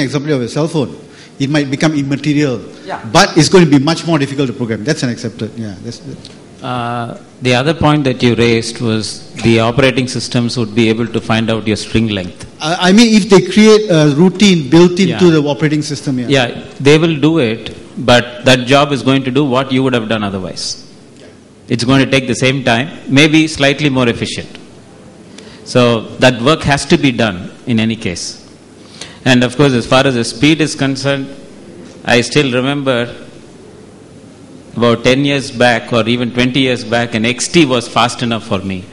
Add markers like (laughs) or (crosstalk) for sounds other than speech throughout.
example of a cell phone. It might become immaterial, Yeah. but it's going to be much more difficult to program. That's an accepted. Yeah. That's, Uh, the other point that you raised was the operating systems would be able to find out your string length. I, I mean, if they create a routine built into Yeah. the operating system, yeah. Yeah, they will do it, but that job is going to do what you would have done otherwise. It's going to take the same time, maybe slightly more efficient. So that work has to be done in any case. And of course, as far as the speed is concerned, I still remember about 10 years back or even 20 years back, an XT was fast enough for me.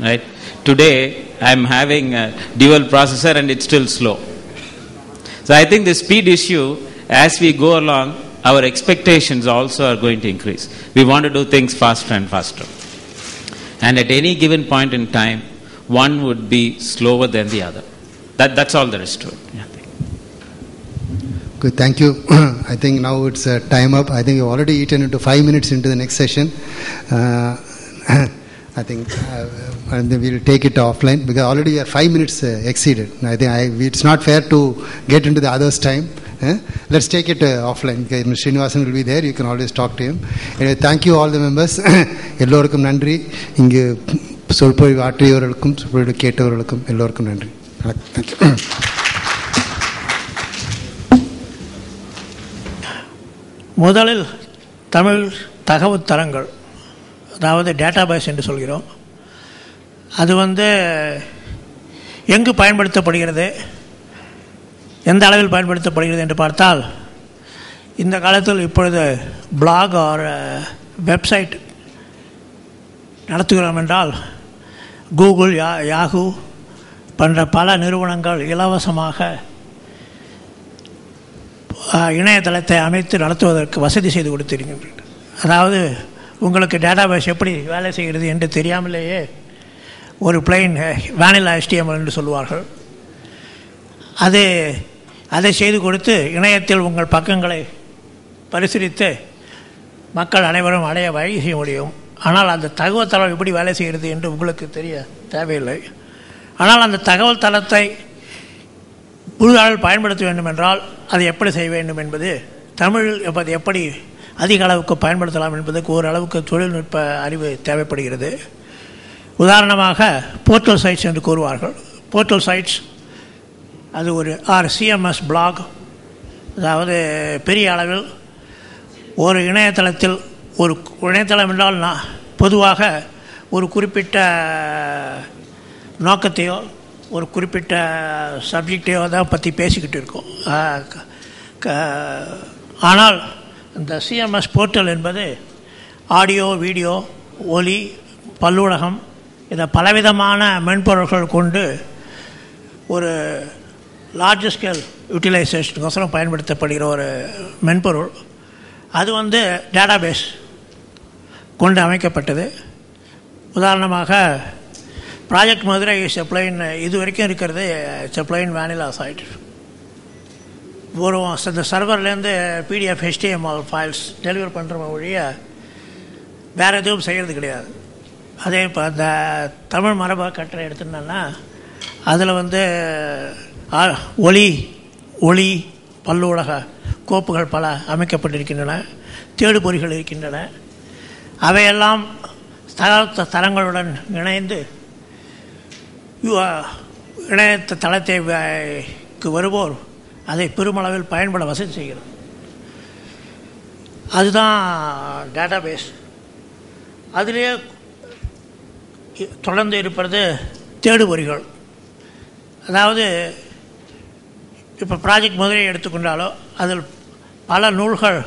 Right? Today, I'm having a dual processor and it's still slow. So I think the speed issue, as we go along, our expectations also are going to increase. We want to do things faster and faster. And at any given point in time, one would be slower than the other. That, that's all there is to it. Yeah. Good, thank you. (clears throat) I think now it's uh, time up. I think you've already eaten into five minutes into the next session. Uh, (laughs) I think uh, and then we'll take it offline because already we are five minutes uh, exceeded. I think I, it's not fair to get into the others' time. eh? Let's take it uh, offline. Okay, Mr. Srinivasan will be there. You can always talk to him. Anyway, thank you all the members. எல்லோருக்கும் நன்றி இங்கு சொற்பொழிவு ஆற்றியவர்களுக்கும் சொற்பொழிவு கேட்டவர்களுக்கும் எல்லோருக்கும் நன்றி thank you முதலில் தமிழ் தகவல் தரங்கள் அதாவது டேட்டா பேஸ் என்று சொல்கிறோம். அது வந்து எங்கு பயன்படுத்தப்படுகிறது எந்த அளவில் பயன்படுத்தப்படுகிறது என்று பார்த்தால் இந்த காலத்தில் இப்பொழுது பிளாக் ஆர் வெப்சைட் நடத்துகிறோம் என்றால் கூகுள் யா யாஹூ பண்ணுற பல நிறுவனங்கள் இலவசமாக இணையதளத்தை அமைத்து நடத்துவதற்கு வசதி செய்து கொடுத்திருக்கின்றன. அதாவது உங்களுக்கு டேட்டாபேஸ் எப்படி வேலை செய்கிறது என்று தெரியாமலேயே ஒரு பிளைன் வேனிலா எஸ்டிஎம்எல் என்று சொல்லுவார்கள். அது அதை செய்து கொடுத்து இணையத்தில் உங்கள் பக்கங்களை பரிசீலித்து மக்கள் அனைவரும் அடைய வழி செய்ய முடியும். ஆனால் அந்த தகவல் தளம் எப்படி வேலை செய்கிறது என்று உங்களுக்கு தெரிய தேவையில்லை. ஆனால் அந்த தகவல் தளத்தை முழு அளவில் பயன்படுத்த வேண்டும் என்றால் அதை எப்படி செய்ய வேண்டும் என்பது தமிழில் அது எப்படி அதிக அளவுக்கு பயன்படுத்தலாம் என்பதற்கு ஓரளவுக்கு தொழில்நுட்ப அறிவு தேவைப்படுகிறது. உதாரணமாக போர்ட்டல் சைட்ஸ் என்று கூறுவார்கள். போர்ட்டல் சைட்ஸ் அது ஒரு ஆர் சிஎம்எஸ் பிளாக் அதாவது பெரிய அளவில் ஒரு இணையதளத்தில் ஒரு இணையதளம் என்றால் நான் பொதுவாக ஒரு குறிப்பிட்ட நோக்கத்தையோ ஒரு குறிப்பிட்ட சப்ஜெக்டையோ தான் பற்றி பேசிக்கிட்டு இருக்கோம். ஆனால் இந்த சிஎம்எஸ் போர்ட்டல் என்பது ஆடியோ வீடியோ ஒலி பல்லூடகம் இதை பலவிதமான மென்பொருள்கள் கொண்டு ஒரு லார்ஜ் ஸ்கேல் யூட்டிலைசேஷனுக்கோசரம் பயன்படுத்தப்படுகிற ஒரு மென்பொருள். அது வந்து டேட்டாபேஸ் கொண்டு அமைக்கப்பட்டது. உதாரணமாக ப்ராஜெக்ட் மதுரை செப்ளைன் இது வரைக்கும் இருக்கிறது செப்ளைன் வேனிலா சைட் ஒரு இந்த சர்வர்லேருந்து பிடிஎஃப் ஹெச்டிஎம்எல் ஃபைல்ஸ் டெலிவர் பண்ணுற ஒழிய வேறு எதுவும் செய்கிறது கிடையாது. அதே இப்போ அந்த தமிழ் மரபு கட்டுரை எடுத்துட்டோம்னா அதில் வந்து ஒளி ஒளி பல்லூடக கோப்புகள் பல அமைக்கப்பட்டிருக்கின்றன தேடுபொறிகள் இருக்கின்றன. அவையெல்லாம் தர தரங்களுடன் இணைந்து இணையத்த இணைய தளத்தை வருவோர் அதை பெருமளவில் பயன்பட வசதி செய்கிறது. அதுதான் டேட்டாபேஸ் அதிலே தொடர்ந்து இருப்பது தேடுபொறிகள் அதாவது இப்போ ப்ராஜெக்ட் முதலே எடுத்துக்கொண்டாலோ அதில் பல நூல்கள்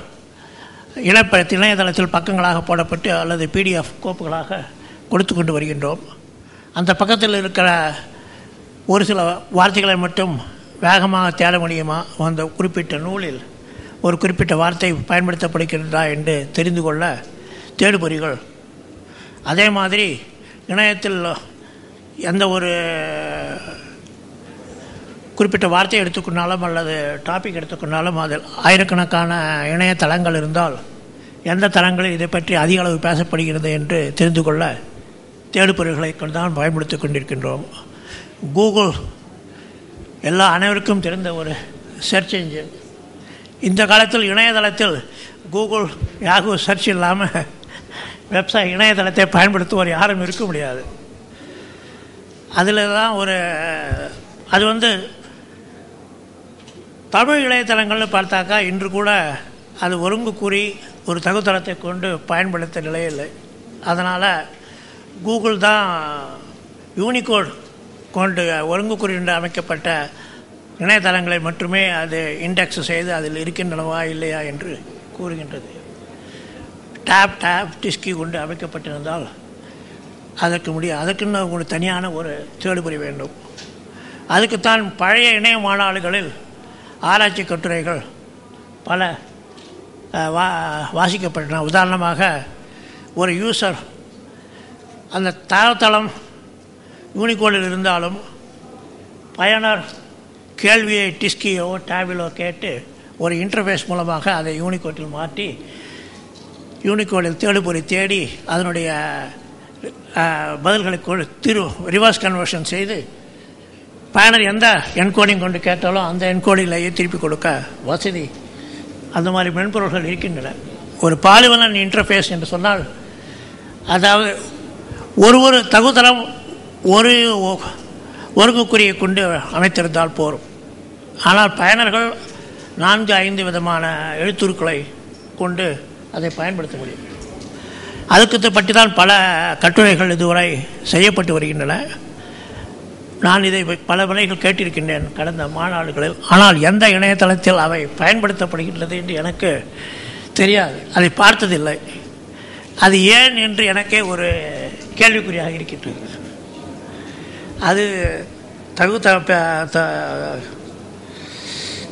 இணைப்ப இணையதளத்தில் பக்கங்களாக போடப்பட்டு அல்லது பிடிஎஃப் கோப்புகளாக கொடுத்து கொண்டு வருகின்றோம். அந்த பக்கத்தில் இருக்கிற ஒரு சில வார்த்தைகளை மட்டும் வேகமாக தேட முடியுமா? அந்த குறிப்பிட்ட நூலில் ஒரு குறிப்பிட்ட வார்த்தை பயன்படுத்தப்படுகின்றதா என்று தெரிந்து கொள்ள தேடுபொறிகள். அதே மாதிரி இணையத்தில் எந்த ஒரு குறிப்பிட்ட வார்த்தை எடுத்துக்கொண்டாலும் அல்லது டாபிக் எடுத்துக்கொண்டாலும் அதில் ஆயிரக்கணக்கான இணையதளங்கள் இருந்தால் எந்த தளங்களில் இதை பற்றி அதிக அளவு பேசப்படுகிறது என்று தெரிந்து கொள்ள தேடுபொறிகளை தான் பயன்படுத்தி கொண்டிருக்கின்றோம். கூகுள் எல்லா அனைவருக்கும் தெரிந்த ஒரு சர்ச் என்ஜின் இந்த காலத்தில் இணையதளத்தில் கூகுள் யாகு சர்ச் இல்லாமல் வெப்சைட் இணையதளத்தை பயன்படுத்துவோர் யாரும் இருக்க முடியாது. அதில் தான் ஒரு அது வந்து தமிழ் இணையதளங்கள்னு பார்த்தாக்கா இன்று கூட அது ஒருங்கு கூறி ஒரு தகுதளத்தை கொண்டு பயன்படுத்த நிலையில்லை. அதனால் கூகுள் தான் யூனிகோட் கொண்டு ஒழுங்கு கூறி அமைக்கப்பட்ட இணையதளங்களை மட்டுமே அது இண்டெக்ஸ் செய்து அதில் இருக்கின்றனவா இல்லையா என்று கூறுகின்றது. டேப் டேப் டிஸ்கி கொண்டு அமைக்கப்பட்டிருந்தால் அதற்கு முடியும் அதற்குன்னு ஒரு தனியான ஒரு தேடுபடி வேண்டும். அதுக்குத்தான் பழைய இணைய மாநாடுகளில் ஆராய்ச்சி கட்டுரைகள் பல வா வாசிக்கப்பட்டன. உதாரணமாக ஒரு யூசர் அந்த தரத்தளம் யூனிகோடில் இருந்தாலும் பயனர் கேள்வியை டிஸ்கியோ டேபிலோ கேட்டு ஒரு இன்டர்ஃபேஸ் மூலமாக அதை யூனிகோட்டில் மாற்றி யூனிகோடில் தேடுபொறி தேடி அதனுடைய பதில்களை கொடு திரு ரிவர்ஸ் கன்வர்ஷன் செய்து பயனர் எந்த என்கோடிங் கொண்டு கேட்டாலும் அந்த என்கோடிலேயே திருப்பி கொடுக்க வசதி அந்த மாதிரி மென்பொருள்கள் இருக்கின்றன. ஒரு பாலிவலன் இன்டர்ஃபேஸ் என்று சொன்னால் அதாவது ஒரு ஒரு தகுதளம் ஒரு ஒருங்குக்குறியை கொண்டு அமைத்திருந்தால் போரும். ஆனால் பயனர்கள் நான்கு ஐந்து விதமான எழுத்துருக்களை கொண்டு அதை பயன்படுத்த முடியும். அதுக்கு பற்றி தான் பல கட்டுரைகள் இதுவரை செய்யப்பட்டு வருகின்றன. நான் இதை பல முறைகள் கேட்டிருக்கின்றேன் கடந்த மாநாடுகளில். ஆனால் எந்த இணையதளத்தில் அவை பயன்படுத்தப்படுகின்றது என்று எனக்கு தெரியாது. அதை பார்த்ததில்லை. அது ஏன் என்று எனக்கே ஒரு கேள்விக்குறியாக இருக்கின்றது. அது தகு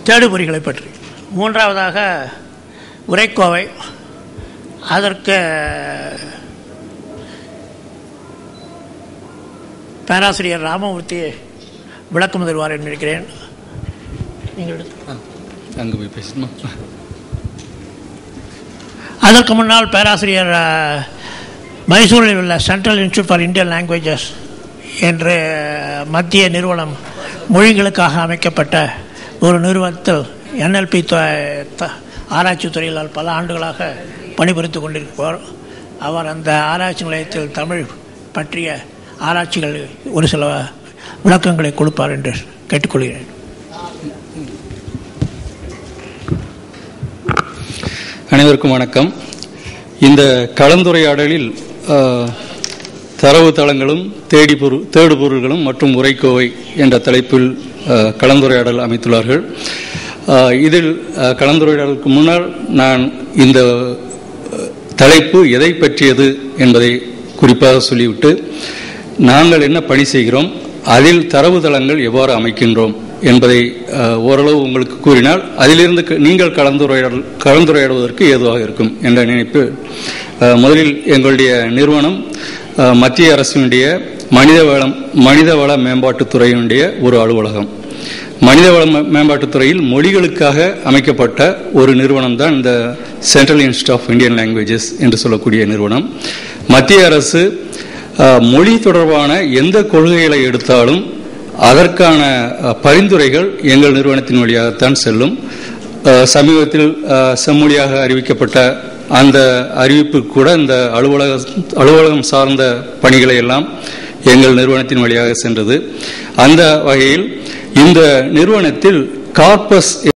தேடுபொறிகளை பற்றி. மூன்றாவதாக உரைக்கோவை. அதற்கு பேராசிரியர் ராமமூர்த்தி விளக்கம் தருவார் என்று நினைக்கிறேன் நீங்கள் அங்கே போய் பேசணுமா? அதற்கு முன்னால் பேராசிரியர் மைசூரில் உள்ள central institute for Indian languages என்று மத்திய நிறுவனம் மொழிகளுக்காக அமைக்கப்பட்ட ஒரு நிறுவனத்தில் என்எல்பி ஆராய்ச்சி துறையில் பல ஆண்டுகளாக பணிபுரித்து கொண்டிருப்பார் அவர் அந்த ஆராய்ச்சி நிலையத்தில் தமிழ் பற்றிய ஆராய்ச்சிகள் ஒரு சில விளக்கங்களை கொடுப்பார் என்று கேட்டுக்கொள்கிறேன். அனைவருக்கும் வணக்கம். இந்த கலந்துரையாடலில் தரவுத்தளங்களும் தேடி பொருள் தேடு பொருள்களும் மற்றும் உரைக்கோவை என்ற தலைப்பில் கலந்துரையாடல் அமைத்துள்ளார்கள். இதில் கலந்துரையாடலுக்கு முன்னால் நான் இந்த தலைப்பு எதை பற்றியது என்பதை குறிப்பாக சொல்லிவிட்டு நாங்கள் என்ன பணி செய்கிறோம் அதில் தரவுத்தளங்கள் எவ்வாறு அமைக்கின்றோம் என்பதை ஓரளவு உங்களுக்கு கூறினால் அதிலிருந்து க- நீங்கள் கலந்துரையாடல் கலந்துரையாடுவதற்கு ஏதுவாக இருக்கும் என்ற நினைப்பு முதலில் எங்களுடைய நிறுவனம் மத்திய அரசினுடைய மனித வளம் மனித வள மேம்பாட்டுத்துறையினுடைய ஒரு அலுவலகம். மனிதவள மே- மேம்பாட்டுத் துறையில் மொழிகளுக்காக அமைக்கப்பட்ட ஒரு நிறுவனம் தான் இந்த central institute of Indian languages என்று சொல்லக்கூடிய நிறுவனம். மத்திய அரசு மொழி தொடர்பான எந்த கொள்கைகளை எடுத்தாலும் அதற்கான பரிந்துரைகள் எங்கள் நிறுவனத்தின் வழியாகத்தான் செல்லும். சமீபத்தில் செம்மொழியாக அறிவிக்கப்பட்ட அந்த அறிவிப்பு கூட இந்த அலுவலக அலுவலகம் சார்ந்த பணிகளை எல்லாம் எங்கள் நிறுவனத்தின் வழியாக சென்றது. அந்த வகையில் இந்த நிறுவனத்தில் கார்பஸ்